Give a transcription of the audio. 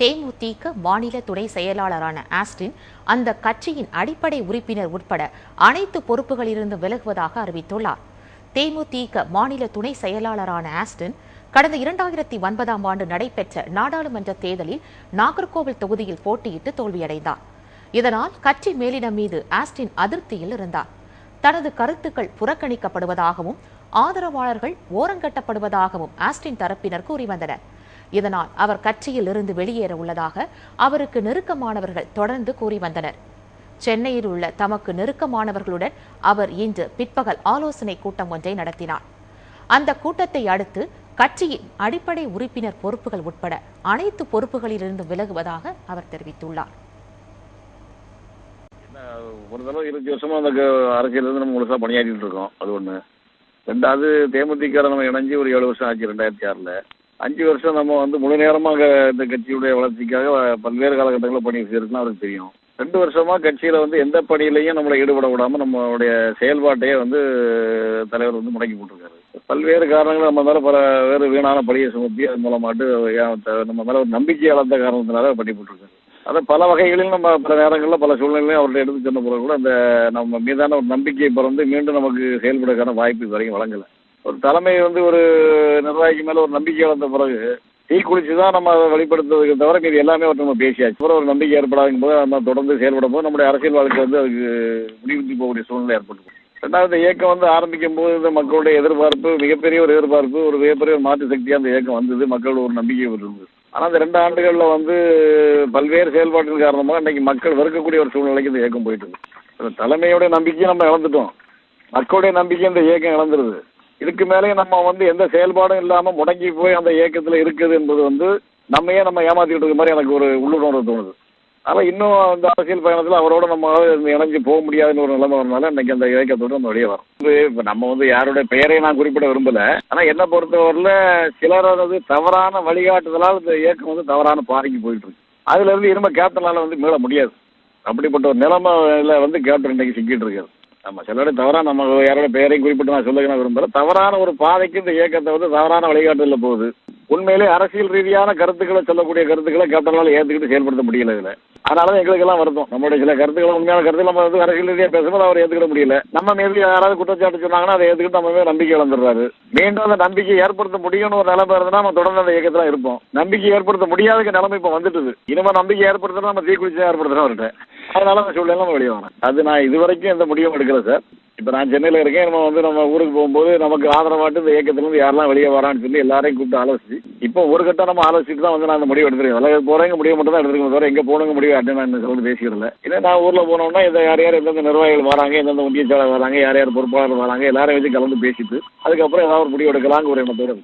தேமுதிக மாநில துணை செயலாளரான ஆஸ்டின் அந்த கட்சியின் அடிப்படை உறுப்பினர் உட்பட அனைத்து பொறுப்புகளிலிருந்து விலகுவதாக அறிவித்துள்ளார். தேமுதிக மாநில துணை செயலாளரான ஆஸ்டின் கடந்த இரண்டாயிரத்தி ஒன்பதாம் ஆண்டு நடைபெற்ற நாடாளுமன்ற தேர்தலில் நாகர்கோவில் தொகுதியில் போட்டியிட்டு தோல்வியடைந்தார். இதனால் கட்சி மேலிடம் மீது ஆஸ்டின் அதிருப்தியில் இருந்தார். தனது கருத்துக்கள் புறக்கணிக்கப்படுவதாகவும் ஆதரவாளர்கள் ஓரங்கட்டப்படுவதாகவும் ஆஸ்டின் தரப்பினர் கூறி வந்தனர். இதனால் அவர் கட்சியில் இருந்து வெளியேற உள்ளதாக அவருக்கு நெருக்கமானவர்கள் தொடர்ந்து கூறி வந்தனர். சென்னையில் உள்ள தமக்கு நெருக்கமானவர்களுடன் அவர் இன்று பிற்பகல் ஆலோசனை கூட்டம் ஒன்றை நடத்தினார். அந்த கூட்டத்தை அடுத்து கட்சியின் அடிப்படை உறுப்பினர் பொறுப்புகள் உட்பட அனைத்து பொறுப்புகளிலிருந்து விலகுவதாக அவர் தெரிவித்துள்ளார். ஒரு தடவை இருபத்தி வருஷமா அந்த க- இருந்து நம்ம முழுசா பணியாற்றிட்டு இருக்கோம். அது ஒண்ணு. ரெண்டாவது தேமுதிக நம்ம இணைஞ்சு ஒரு ஏழு வருஷம் ஆச்சு ரெண்டாயிரத்தி ஆறுல. அஞ்சு வருஷம் நம்ம வந்து முழு நேரமாக இந்த கட்சியுடைய வளர்ச்சிக்காக பல்வேறு காலகட்டங்களில் பணி செய்யறதுன்னு அவருக்கு தெரியும். ரெண்டு வருஷமா கட்சியில வந்து எந்த பணியிலையும் நம்மளை ஈடுபட விடாம நம்மளுடைய செயல்பாட்டையே வந்து தலைவர் வந்து முடக்கி போட்டிருக்காரு. பல்வேறு காரணங்கள் நம்ம மேல பல வேறு வீணான பழியை சுமத்தி அது மூலமாட்டு நம்ம மேல ஒரு நம்பிக்கை அளந்த காரணத்தினால பண்ணி போட்டிருக்காரு. அதை பல வகைகளில் நம்ம பல நேரங்களில் பல சூழ்நிலையும் அவர்கிட்ட எடுத்து சொன்ன பிறகு கூட அந்த நம்ம மீதான ஒரு நம்பிக்கையை பிறந்து மீண்டும் நமக்கு செயல்படுறதுக்கான வாய்ப்பு இது வரைக்கும் வழங்கலை. ஒரு தலைமை வந்து ஒரு நிர்வாகிக்கு மேலே ஒரு நம்பிக்கை வளர்ந்த பிறகு தீ குளிச்சு தான் நம்ம அதை வெளிப்படுத்துறதுக்கு தவிர மீது எல்லாமே ஒரு நம்ம பேசியாச்சு. அப்புறம் ஒரு நம்பிக்கை ஏற்படாதுங்க போது நம்ம தொடர்ந்து செயல்படும் போது நம்முடைய அரசியல் வாழ்க்கை வந்து அதுக்கு முடிவுற்றி போகக்கூடிய சூழ்நிலை ஏற்பட்டு ரெண்டாவது இயக்கம் வந்து ஆரம்பிக்கும் போது இந்த மக்களுடைய எதிர்பார்ப்பு மிகப்பெரிய ஒரு எதிர்பார்ப்பு ஒரு மிகப்பெரிய ஒரு மாற்று சக்தியாக அந்த இயக்கம் வந்தது. மக்களோட ஒரு நம்பிக்கை இருந்தது. ஆனால் இந்த ரெண்டு ஆண்டுகளில் வந்து பல்வேறு செயல்பாட்டின் காரணமாக இன்னைக்கு மக்கள் வெறுக்கக்கூடிய ஒரு சூழ்நிலைக்கு இந்த இயக்கம் போயிட்டு இருக்கு. அந்த நம்பிக்கையை நம்ம இழந்துட்டோம். மக்களுடைய நம்பிக்கை இந்த இயக்கம் இழந்துருது. இதுக்கு மேலே நம்ம வந்து எந்த செயல்பாடும் இல்லாமல் முடங்கி போய் அந்த இயக்கத்தில் இருக்குது என்பது வந்து நம்மையே நம்ம ஏமாத்திட்டு இருக்க மாதிரி எனக்கு ஒரு உள்ளுணர்வு தோணுது. அதனால் இன்னும் அந்த அரசியல் பயணத்தில் அவரோட நம்ம இணைஞ்சு போக முடியாதுன்னு ஒரு நிலைமை வரனால இன்னைக்கு அந்த இயக்கத்தோடு நம்ம வெளியே வரோம். இப்போ நம்ம வந்து யாருடைய பெயரை நான் குறிப்பிட விரும்பல. ஆனால் என்னை பொறுத்தவரையில் சிலரது தவறான வழிகாட்டுதலால் இந்த இயக்கம் வந்து தவறான பாதைக்கு போயிட்டு இருக்கு. அதுல இருந்து இரும்ப கேப்டனால வந்து மீள முடியாது. அப்படிப்பட்ட ஒரு நிலைமையில வந்து கேப்டன் இன்னைக்கு சிக்கிட்டு இருக்காரு. நம்ம சிலருடைய தவறா நம்ம யாரோட பெயரையும் குறிப்பிட்டு நான் சொல்லுங்க நான் தவறான ஒரு பாதைக்கு இந்த இயக்கத்தை வந்து தவறான வழிகாட்டுதல போகுது. உண்மையிலே அரசியல் ரீதியான கருத்துக்களை சொல்லக்கூடிய கருத்துக்களை கேப்டனால ஏத்துக்கிட்டு செயல்படுத்த முடியல இதுல. அதனாலதான் எங்களுக்கு எல்லாம் வருத்தம். நம்மளுடைய சில கருத்துக்களை உண்மையான கருத்துக்கள் நம்ம வந்து அரசியல் ரீதியா பேசும்போது அவர் ஏத்துக்கிட முடியல. நம்ம மீது யாராவது குற்றச்சாட்டு சொன்னாங்கன்னா அதை ஏத்துக்கிட்டு நம்ம நம்பிக்கை இழந்துடுறாரு. மீண்டும் அந்த நம்பிக்கை ஏற்படுத்த முடியும்னு ஒரு நிலைமை இருந்தால் நம்ம தொடர்ந்து அந்த இயக்கத்துல இருப்போம். நம்பிக்கை ஏற்படுத்த முடியாத நிலைமை இப்ப வந்துட்டுது. இனிமே நம்பிக்கை ஏற்படுத்தினா நம்ம தீக்குளிச்சு ஏற்படுத்துகிறோம் அவர்கிட்ட. அதனால அந்த சூழ்நிலை நம்ம வெளியே வரேன் அது நான் இது வரைக்கும் எந்த முடிவும் எடுக்கல சார் இப்போ நான் சென்னையில் இருக்கேன் நம்ம வந்து நம்ம ஊருக்கு போகும்போது நமக்கு ஆதரவாட்டு இந்த இயக்கத்துலேருந்து யாரெல்லாம் வெளியே வரான்னு சொல்லி எல்லாரையும் கூப்பிட்டு ஆலோசிச்சு. இப்போ ஒரு கட்டம் நம்ம ஆலோசிச்சுட்டு தான் வந்து நான் அந்த முடிவு எடுத்துருக்கேன் அதில் போகிறவங்க முடிவு மட்டும் தான் எடுத்துருக்கோம் தவிர எங்கே போனவங்க முடிவு அப்படின்னு நான் சொல்லி பேசிக்கிறல இல்லை. நான் ஊரில் போனோம்னா இந்த யார் யார் எந்தெந்த நிர்வாகிகள் வராங்க எந்தெந்த ஒன்றியச்சாளர் வராங்க யார் யார் பொறுப்பாளர் வராங்க எல்லாரையும் வச்சு கலந்து பேசிட்டு அதுக்கப்புறம் ஏதாவது ஒரு முடிவு எடுக்கலாங்கிற ஒரு எண்ணத்தோடு